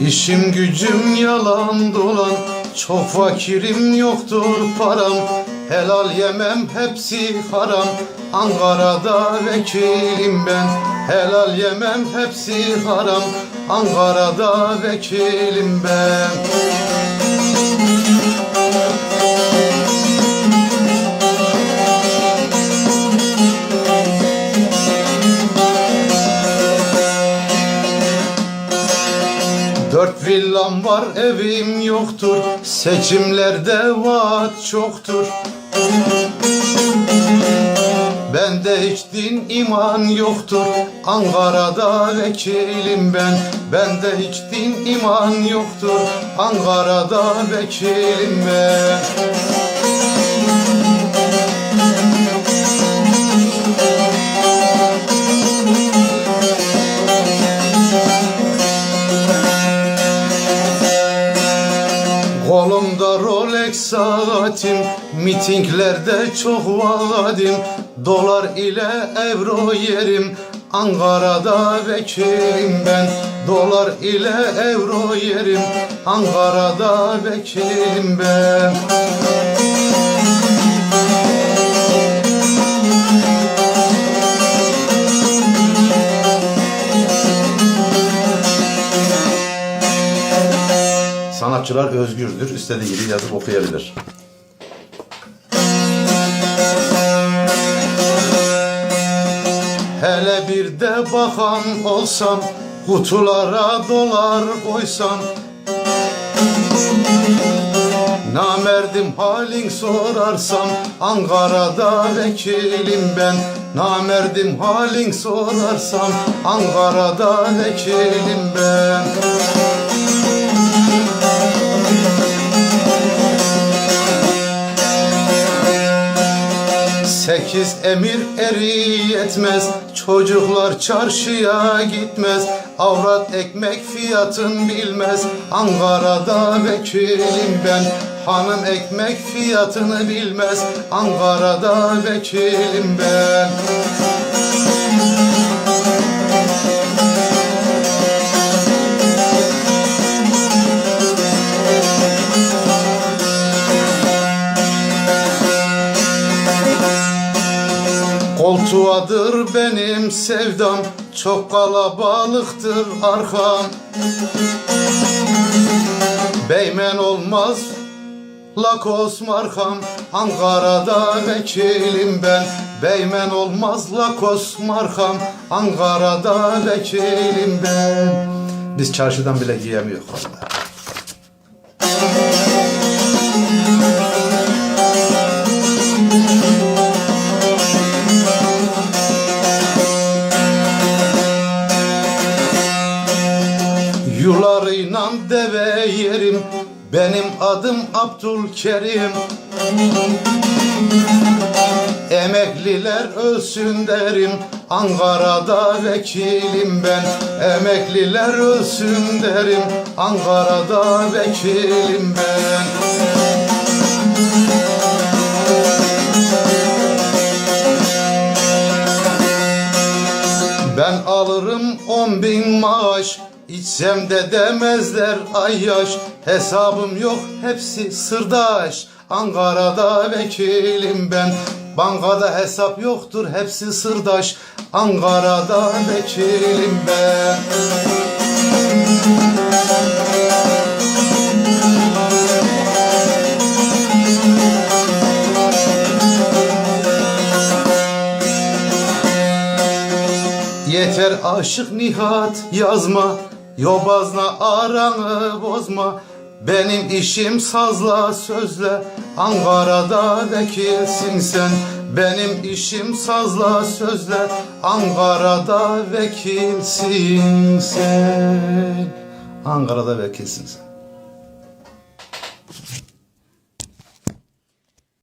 İşim gücüm yalan dolan Çok fakirim yoktur param. Helal yemem hepsi haram. Ankara'da vekilim ben. Helal yemem hepsi haram. Ankara'da vekilim ben villam var evim yoktur. Seçimlerde vaat çoktur. Bende hiç din iman yoktur. Ankara'da vekilim ben. Bende hiç din iman yoktur. Ankara'da vekilim ben saatim Mitinglerde çok vaadim Dolar ile euro yerim Ankara'da vekilim ben. Dolar ile euro yerim Ankara'da vekilim ben Sanatçılar özgürdür. İstediği gibi yazıp okuyabilir. Hele bir de bakan olsam Kutulara dolar koysam Namerdim halin sorarsam Ankara'da vekilim ben Namerdim halin sorarsam Ankara'da vekilim ben Sekiz emir eri yetmez. Çocuklar çarşıya gitmez. Avrat ekmek fiyatın bilmez. Ankara'da vekilim ben. Hanım ekmek fiyatını bilmez. Ankara'da vekilim ben Koltuğadır benim sevdam Çok kalabalıktır arkam. Beymen olmaz Lakos markam. Ankara'da vekilim ben. Beymen olmaz Lakos markam. Ankara'da vekilim ben. Biz çarşıdan bile giyemiyoruz Yularıyla deve yerim Benim adım Abdülkerim. Emekliler ölsün derim Ankara'da vekilim ben. Emekliler ölsün derim Ankara'da vekilim ben. Ben alırım on bin maaş İçsem de demezler ay yaş Hesabım yok hepsi sırdaş. Ankara'da vekilim ben Bankada hesap yoktur hepsi sırdaş. Ankara'da vekilim ben. Yeter aşık Nihat yazma Yobazla aranı bozma Benim işim sazla sözle. Ankara'da vekilsin sen Benim işim sazla sözle. Ankara'da vekilsin sen. Ankara'da vekilsin sen